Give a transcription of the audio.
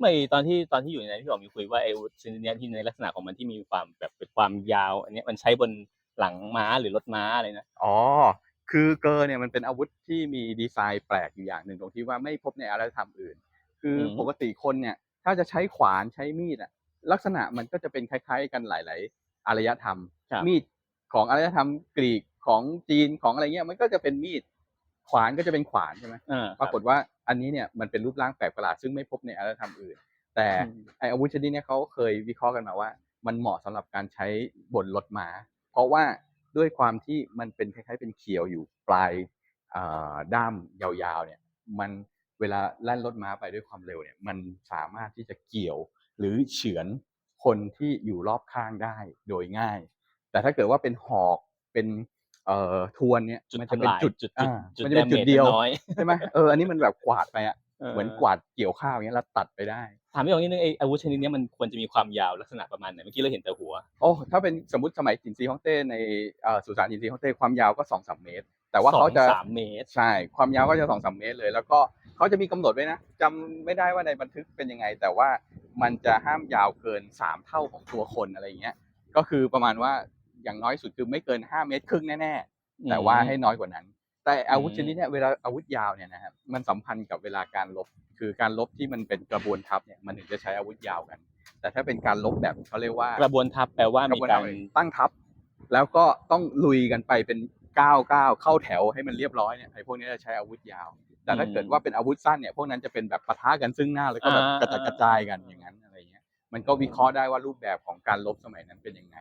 ไม่ตอนที่ตอนที่อยู่ในนั้นที่บอกมีคุยว่าไอ้อาวุธชนิดเนี้ยที่ในลักษณะของมันที่มีความแบบเป็นความยาว อันเนี้ยมันใช้บนหลังม้าหรือรถม้าอะไรนะ อ๋อ คือเกอร์เนี่ยมันเป็นอาวุธที่มีดีไซน์แปลกอยู่อย่างหนึ่งตรงที่ว่าไม่พบในอารยธรรมอื่น คืออมปกติคนเนี่ย ถ้าจะใช้ขวานใช้มีดอะลักษณะมันก็จะเป็นคล้าย ๆ กันหลาย ๆ อารยธรรม ครับ มีดของอารยธรรมกรีกของจีนของอะไรเงี้ยมันก็จะเป็นมีด ขวานก็จะเป็นขวานใช่ไหมอ่าปรากฏว่า อันนี้เนี่ยมันเป็นรูปร่างแปลกประหลาดซึ่งไม่พบในอารยธรรมอื่น แต่อืมไออาวุธชนิดเนี้ยเขาเคยวิเคราะห์กันมาว่า มันเหมาะสำหรับการใช้บนรถม้า เพราะว่าด้วยความที่มันเป็นคล้ายๆเป็นเขียวอยู่ปลายอ่าด้ามยาวๆเนี่ยมันเวลาแล่นรถม้าไปด้วยความเร็วเนี่ยมันสามารถที่จะเกี่ยวหรือเฉือนคนที่อยู่รอบข้างได้โดยง่าย แต่ถ้าเกิดว่าเป็นหอกเป็น เอ่อทวนเนี่ยจุดมันจะเป็นทำลายจุดจุดอ่าจุดมันจะเป็นจุด damage เดียวน้อยใช่ไหมเอออันนี้มันแบบกวาดไปอะเหมือนกวาดเกี่ยวข้าวอย่างเงี้ยแล้วตัดไปได้ถามพี่ตรงนิดนึงไอ้อาวุธชนิดเนี้ยมันควรจะมีความยาวลักษณะประมาณไหนเมื่อกี้เราเห็นแต่หัวโอ้ถ้าเป็นสมมติสมัยจินซีฮ่องเต้ในเอ่อสุสานจินซีฮ่องเต้ความยาวก็สองสามเมตร แต่ว่าเขาจะสองสามเมตรใช่ความยาวก็จะสองสามเมตรเลย แล้วก็เขาจะมีกำหนดไว้นะจำไม่ได้ว่าในบันทึกเป็นยังไง แต่ว่ามันจะห้ามยาวเกินสามเท่าของตัวคนอะไรอย่างเงี้ยก็คือประมาณว่า อย่างน้อยสุดคือไม่เกินห้าเมตรครึ่งแน่ๆแต่ว่าให้น้อยกว่านั้น แต่อาวุธชนิดเนี้ยเวลาอาวุธยาวเนี่ยนะครับมันสัมพันธ์กับเวลาการลบคือการลบที่มันเป็นกระบวนทัพเนี่ยมันถึงจะใช้อาวุธยาวกัน แต่ถ้าเป็นการลบแบบเขาเรียกว่ากระบวนทัพแปลว่ามีกระบวนกาการรตั้งทัพ แล้วก็ต้องลุยกันไปเป็นก้าวก้าวเข้าแถวให้มันเรียบร้อยเนี่ยไอ้พวกนี้จะใช้อาวุธยาว แต่ถ้าเกิดว่าเป็นอาวุธสั้นเนี่ยพวกนั้นจะเป็นแบบปะทะกันซึ่งหน้าแล้วก็แบบกระจัดกระจายกันอย่างนั้นอะไรเงี้ยมันก็วิเคราะห์ได้ว่ารูปแบบของการลบสมัยนั้นเป็นยังไง